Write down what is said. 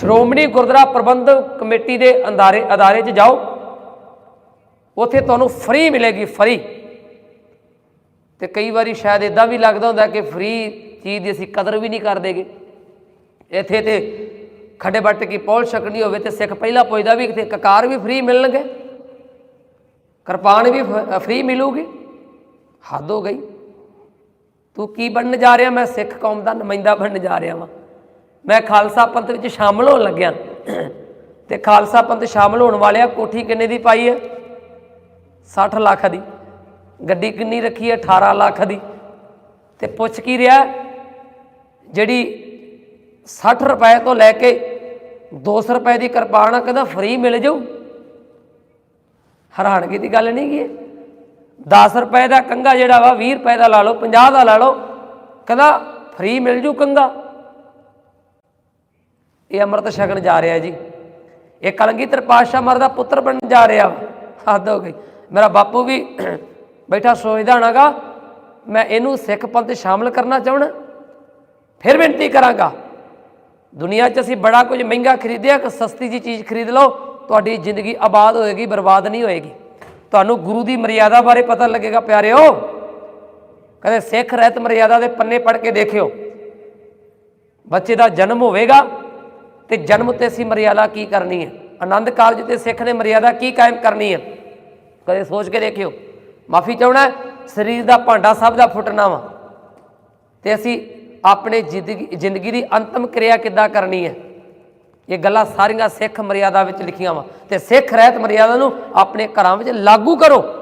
ਸ਼੍ਰੋਮਣੀ ਗੁਰਦੁਆਰਾ ਪ੍ਰਬੰਧਕ committee ਦੇ ਅੰਦਾਰੇ ਅਦਾਰੇ 'ਚ ਜਾਓ। ਉੱਥੇ ਤੁਹਾਨੂੰ ਫ੍ਰੀ ਮਿਲੇਗੀ, ਫ੍ਰੀ। ਤੇ ਕਈ ਵਾਰੀ ਸ਼ਾਇਦ ਇਦਾਂ ਵੀ ਲੱਗਦਾ ਹੁੰਦਾ ਕਿ ਫ੍ਰੀ ਚੀਜ਼ ਦੀ ਅਸੀਂ ਕਦਰ ਵੀ ਨਹੀਂ ਕਰਦੇਗੇ ਇੱਥੇ ਤੇ ਖੱਡੇ ਬੱਟ ਕੀ ਪਹੁੰਚ ਛਕਣੀ ਹੋਵੇ ਤੇ ਸਿੱਖ ਪਹਿਲਾਂ ਪੁੱਛਦਾ ਵੀ ਕਿਤੇ ਕਕਾਰ ਵੀ ਫ੍ਰੀ ਮਿਲਣਗੇ? ਕਿਰਪਾਨ ਵੀ ਫ੍ਰੀ ਮਿਲੂਗੀ? ਹੱਦ ਹੋ ਗਈ। ਤੂੰ ਕੀ ਬਣਨ ਜਾ ਰਿਹਾ? ਮੈਂ ਸਿੱਖ ਕੌਮ ਦਾ ਨੁਮਾਇੰਦਾ ਬਣਨ ਜਾ ਰਿਹਾ ਵਾਂ। ਮੈਂ ਖਾਲਸਾ ਪੰਥ ਵਿੱਚ ਸ਼ਾਮਲ ਹੋਣ ਲੱਗਿਆ। ਤੇ ਖਾਲਸਾ ਪੰਥ ਸ਼ਾਮਲ ਹੋਣ ਵਾਲਿਆ ਕੋਠੀ ਕਿੰਨੇ ਦੀ ਪਾਈ ਹੈ? 60 ਲੱਖ ਦੀ। ਗੱਡੀ ਕਿੰਨੀ ਰੱਖੀ ਹੈ? 18 ਲੱਖ ਦੀ। ਤੇ ਪੁੱਛ ਕੀ ਰਿਹਾ? ਜਿਹੜੀ 60 ਰੁਪਏ ਤੋਂ ਲੈ ਕੇ 200 ਰੁਪਏ ਦੀ ਕਿਰਪਾਨ ਕਹਿੰਦਾ ਫ੍ਰੀ ਮਿਲ ਜਾਊ। ਹੈਰਾਨਗੀ ਦੀ ਗੱਲ ਨਹੀਂ ਗੀ 10 ਰੁਪਏ ਦਾ ਕੰਗਾ ਜਿਹੜਾ ਵਾ 20 ਰੁਪਏ ਦਾ ਲਾ ਲਓ 50 ਦਾ ਲਾ ਲਓ, ਕਹਿੰਦਾ ਫ੍ਰੀ ਮਿਲ ਜੂ ਕੰਗਾ ਇਹ ਅੰਮ੍ਰਿਤ ਛਕਣ ਜਾ ਰਿਹਾ ਜੀ। ਇਹ ਕਲੰਗੀਧਰ ਪਾਤਸ਼ਾਹ ਮਰ ਦਾ ਪੁੱਤਰ ਬਣਨ ਜਾ ਰਿਹਾ। ਵਾ ਹੱਦ ਹੋ ਗਈ। ਮੇਰਾ ਬਾਪੂ ਵੀ ਬੈਠਾ ਸੋਚਦਾ ਹੋਣਾਗਾ, ਮੈਂ ਇਹਨੂੰ ਸਿੱਖ ਪੰਥ 'ਚ ਸ਼ਾਮਲ ਕਰਨਾ ਚਾਹਣਾ ਫਿਰ ਬੇਨਤੀ ਕਰਾਂਗਾ। ਦੁਨੀਆ 'ਚ ਅਸੀਂ ਬੜਾ ਕੁਝ ਮਹਿੰਗਾ ਖਰੀਦਿਆ ਕਿ ਸਸਤੀ ਜੀ ਚੀਜ਼ ਖਰੀਦ ਲਓ, ਤੁਹਾਡੀ ਜ਼ਿੰਦਗੀ ਆਬਾਦ ਹੋਏਗੀ, ਬਰਬਾਦ ਨਹੀਂ ਹੋਏਗੀ। ਤੁਹਾਨੂੰ ਗੁਰੂ ਦੀ ਮਰਿਆਦਾ ਬਾਰੇ ਪਤਾ ਲੱਗੇਗਾ, ਪਿਆਰਿਓ। ਕਹਿੰਦੇ ਸਿੱਖ ਰਹਿਤ ਮਰਿਆਦਾ ਦੇ ਪੰਨੇ ਪੜ੍ਹ ਕੇ ਦੇਖਿਓ। ਬੱਚੇ ਦਾ ਜਨਮ ਹੋਵੇਗਾ ਤੇ ਜਨਮ ਤੇ ਅਸੀਂ ਮਰਿਆਦਾ ਕੀ ਕਰਨੀ ਹੈ? ਆਨੰਦ ਕਾਰਜ ਤੇ ਸਿੱਖ ਨੇ ਮਰਿਆਦਾ ਕੀ ਕਾਇਮ ਕਰਨੀ ਹੈ? ਕਦੇ ਸੋਚ ਕੇ ਦੇਖਿਓ। ਮਾਫੀ ਚਾਹਣਾ ਸਰੀਰ ਦਾ ਭਾਂਡਾ ਸਭ ਦਾ ਫੁੱਟਣਾ ਵਾ। ਤੇ ਅਸੀਂ ਆਪਣੇ ਜ਼ਿੰਦਗੀ ਜ਼ਿੰਦਗੀ ਦੀ ਅੰਤਮ ਕਿਰਿਆ ਕਿੱਦਾਂ ਕਰਨੀ ਹੈ? ਇਹ ਗੱਲਾਂ ਸਾਰੀਆਂ ਸਿੱਖ ਮਰਿਆਦਾ ਵਿੱਚ ਲਿਖੀਆਂ ਵਾ। ਤੇ ਸਿੱਖ ਰਹਿਤ ਮਰਿਆਦਾ ਨੂੰ ਆਪਣੇ ਘਰਾਂ ਵਿੱਚ ਲਾਗੂ ਕਰੋ।